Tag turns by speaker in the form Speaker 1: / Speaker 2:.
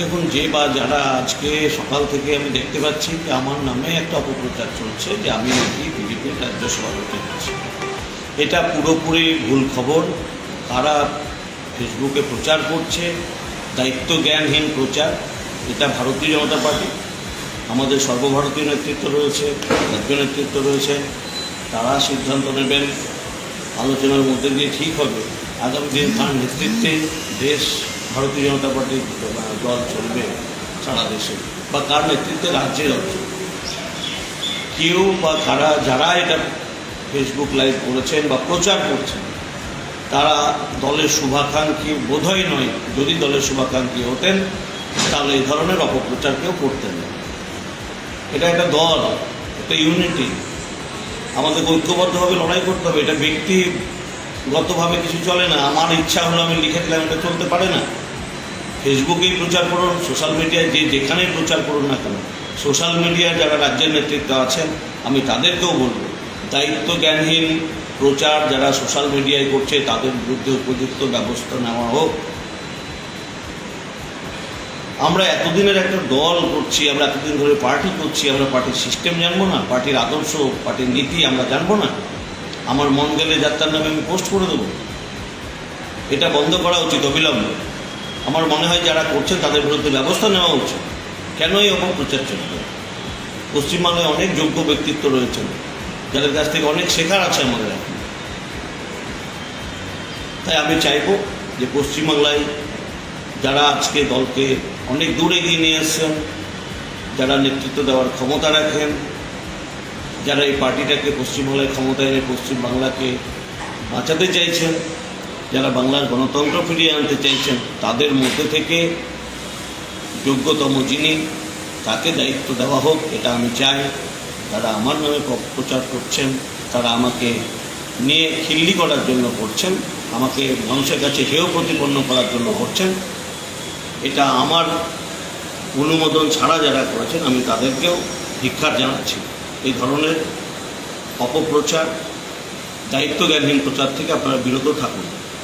Speaker 1: দেখুন, যে বা যারা আজকে সকাল থেকে আমি দেখতে পাচ্ছি যে আমার নামে একটা অপপ্রচার চলছে যে আমি নাকি বিজেপির রাজ্য সভাপতি হচ্ছি। এটা পুরোপুরি ভুল খবর। তারা ফেসবুকে প্রচার করছে দায়িত্ব জ্ঞানহীন প্রচার। এটা ভারতীয় জনতা পার্টি, আমাদের সর্বভারতীয় নেতৃত্ব রয়েছে, রাজ্য নেতৃত্ব রয়েছে। তারা সিদ্ধান্ত নেবেন, আলোচনার মধ্যে দিয়ে ঠিক হবে। আগামী দিন তার নেতৃত্বে দেশ ভারতীয় জনতা পার্টির দল চলবে সারা দেশে বা কার নেতৃত্বে রাজ্যে চলবে কেউ বা কারা, যারা এটা ফেসবুক লাইভ করেছেন বা প্রচার করছেন, তারা দলের শুভাকাঙ্ক্ষী বোধহয় নয়। যদি দলের শুভাকাঙ্ক্ষী হতেন, তাহলে এই ধরনের অপপ্রচার কেউ করতেন না। এটা একটা দল, একটা ইউনিটি আমাদের ঐক্যবদ্ধভাবে লড়াই করতে হবে। এটা ব্যক্তিগতভাবে কিছু চলে না। আমার ইচ্ছা হলো আমি লিখে দিলাম, এটা চলতে পারে না। ফেসবুকেই প্রচার করুন, সোশ্যাল মিডিয়ায় যে যেখানেই প্রচার করুন না কেন, সোশ্যাল মিডিয়ায় যারা রাজ্যের নেতৃত্ব আছেন, আমি তাদেরকেও বলব দায়িত্ব জ্ঞানহীন প্রচার যারা সোশ্যাল মিডিয়ায় করছে, তাদের বিরুদ্ধে উপযুক্ত ব্যবস্থা নেওয়া হোক। আমরা এতদিনের একটা দল করছি, আমরা এতদিন ধরে পার্টি করছি, আমরা পার্টির সিস্টেম জানব না, পার্টির আদর্শ, পার্টির নীতি আমরা জানব না। আমার মন গেলে যাত্রার নামে আমি পোস্ট করে দেবো। এটা বন্ধ করা উচিত, অবিলম্বে। আমার মনে হয় যারা করছেন তাদের বিরুদ্ধে ব্যবস্থা নেওয়া উচিত। কেন এই অপপ্রচার চলবে পশ্চিমবাংলায় অনেক যোগ্য ব্যক্তিত্ব রয়েছেন, যাদের কাছ থেকে অনেক শেখার আছে আমাদের এখন। তাই আমি চাইব যে পশ্চিমবাংলায় যারা আজকে দলকে অনেক দূর এগিয়ে নিয়ে এসছেন, যারা নেতৃত্ব দেওয়ার ক্ষমতা রাখেন যারা এই পার্টিটাকে পশ্চিমবাংলায় ক্ষমতায় এনে পশ্চিমবাংলাকে বাঁচাতে চাইছেন, যারা বাংলার গণতন্ত্র ফিরিয়ে আনতে চাইছেন, তাদের মধ্যে থেকে যোগ্যতম যিনি, তাকে দায়িত্ব দেওয়া হোক, এটা আমি চাই। তারা আমার নামে প্রচার করছেন, তারা আমাকে নিয়ে খিল্লি করার জন্য করছেন, আমাকে মানুষের কাছে হেয় প্রতিপন্ন করার জন্য করছেন। এটা আমার অনুমোদন ছাড়া যারা করেছেন, আমি তাদেরকেও ধিক্ষার জানাচ্ছি। এই ধরনের অপপ্রচার দায়িত্বজ্ঞানহীন প্রচার থেকে আপনারা বিরত থাকুন।